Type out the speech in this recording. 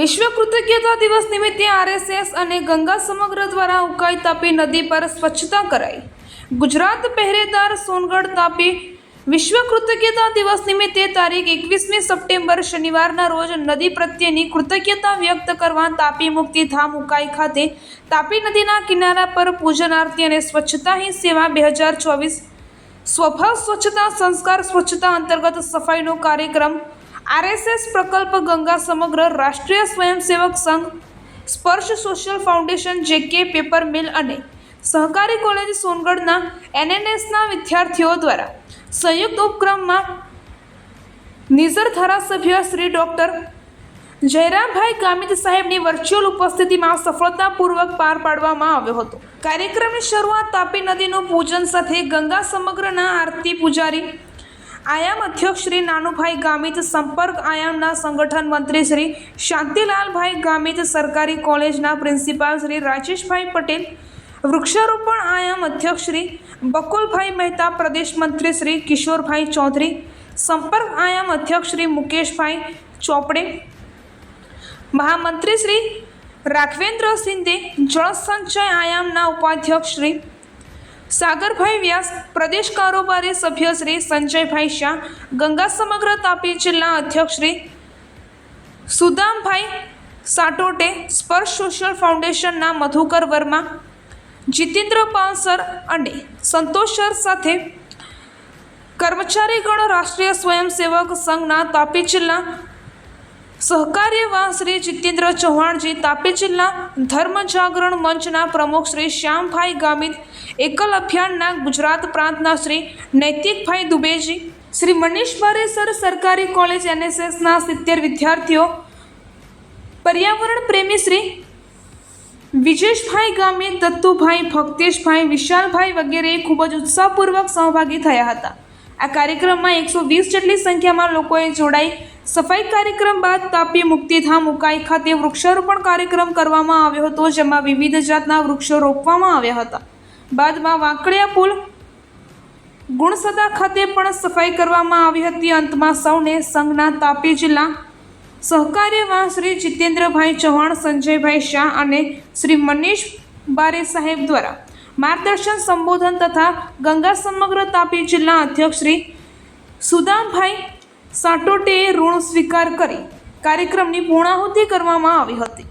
વિશ્વ કૃતજ્ઞતા દિવસ નિમિત્તે આરએસએસ અને ગંગા સમગ્ર દ્વારા ઉકાઈ તાપી નદી પર સ્વચ્છતા કરાઈ. ગુજરાત પહેરેદાર સોનગઢ તાપી વિશ્વ કૃતજ્ઞતા દિવસ નિમિત્તે તારીખ એકવીસમી સપ્ટેમ્બર શનિવારના રોજ નદી પ્રત્યેની કૃતજ્ઞતા વ્યક્ત કરવા તાપી મુક્તિ ધામ ઉકાઈ ખાતે તાપી નદીના કિનારા પર પૂજન આરતી અને સ્વચ્છતા હી સેવા બે હજાર ચોવીસ. સ્વભાવ સ્વચ્છતા, સંસ્કાર સ્વચ્છતા અંતર્ગત સફાઈનો કાર્યક્રમ આરએસએસ પ્રકલ્પ ગંગા સમગ્ર Rashtriya Swayamsevak Sangh, Sparsh social foundation, JK paper mill અને સહકારી કોલેજ સોનગઢના એનએનએસના વિદ્યાર્થીઓ દ્વારા સંયુક્ત ઉપક્રમમાં નિઝર ધારાસભ્ય શ્રી ડૉક્ટર જયરામભાઈ ગામિત સાહેબની વર્ચ્યુઅલ ઉપસ્થિતિમાં સફળતાપૂર્વક પાર પાડવામાં આવ્યો હતો. કાર્યક્રમની શરૂઆત તાપી નદીનું પૂજન સાથે ગંગા સમગ્રના આરતી પૂજારી આયામ અધ્યક્ષ શ્રી નાનુભાઈ ગામિત, સંપર્ક આયામના સંગઠન મંત્રી શ્રી શાંતિલાલભાઈ ગામિત, સરકારી કોલેજના પ્રિન્સિપાલ શ્રી રાજેશભાઈ પટેલ, વૃક્ષારોપણ આયામ અધ્યક્ષ શ્રી બકુલભાઈ મહેતા, પ્રદેશ મંત્રી શ્રી કિશોરભાઈ ચૌધરી, સંપર્ક આયામ અધ્યક્ષ શ્રી મુકેશભાઈ ચોપડે, મહામંત્રી શ્રી રાઘવેન્દ્ર સિંધે જળ સંચય આયામના ઉપાધ્યક્ષ શ્રી સાગરભાઈ વ્યાસ, પ્રદેશ કારોબારી સભ્ય શ્રી સંજયભાઈ શાહ, ગંગા સમગ્ર તાપી જિલ્લા અધ્યક્ષ શ્રી સુદામભાઈ સાટોટે, સ્પર્શ સોશિયલ ફાઉન્ડેશનના મધુકર વર્મા જીતેન્દ્ર પાલસર અને સંતોષ સર સાથે કર્મચારીગણ રાષ્ટ્રીય સ્વયંસેવક સંઘના તાપી જિલ્લા સહકાર્યવાહ શ્રી જીતેન્દ્ર ચૌહાણજી તાપી જિલ્લા ધર્મ જાગરણ મંચના પ્રમુખ શ્રી શ્યામભાઈ ગામિત, એકલ અભિયાનના ગુજરાત પ્રાંતના શ્રી નૈતિકભાઈ દુબેજી, શ્રી મનીષ બારેસર સરકારી કોલેજ એનએસએસના સિત્તેર વિદ્યાર્થીઓ, પર્યાવરણ પ્રેમી શ્રી વિજેશભાઈ ગામિત, દત્તુભાઈ ભક્તેશભાઈ, વિશાલભાઈ વગેરે ખૂબ જ ઉત્સાહપૂર્વક સહભાગી થયા હતા. આ કાર્યક્રમમાં એકસો વીસ જેટલી સંખ્યામાં લોકોએ જોડાઈ. સફાઈ કાર્યક્રમ બાદ તાપી મુક્તિધામ ઉકાઈ ખાતે વૃક્ષારોપણ કાર્યક્રમ કરવામાં આવ્યો હતો, જેમાં વિવિધ જાતના વૃક્ષો રોપવામાં આવ્યા હતા. બાદમાં વાંકડિયા પુલ ગુણસદા ખાતે પણ સફાઈ કરવામાં આવી હતી. અંતમાં સૌને સંઘના તાપી જિલ્લા સહકાર્યવાહ શ્રી જીતેન્દ્રભાઈ ચૌહાણ, સંજયભાઈ શાહ અને શ્રી મનીષ બારે સાહેબ દ્વારા માર્ગદર્શન, સંબોધન તથા ગંગા સમગ્ર તાપી જિલ્લા અધ્યક્ષ શ્રી સુદામભાઈ સાટોટેએ ઋણ સ્વીકાર કરી. કાર્યક્રમની પૂર્ણાહુતિ કરવામાં આવી હતી.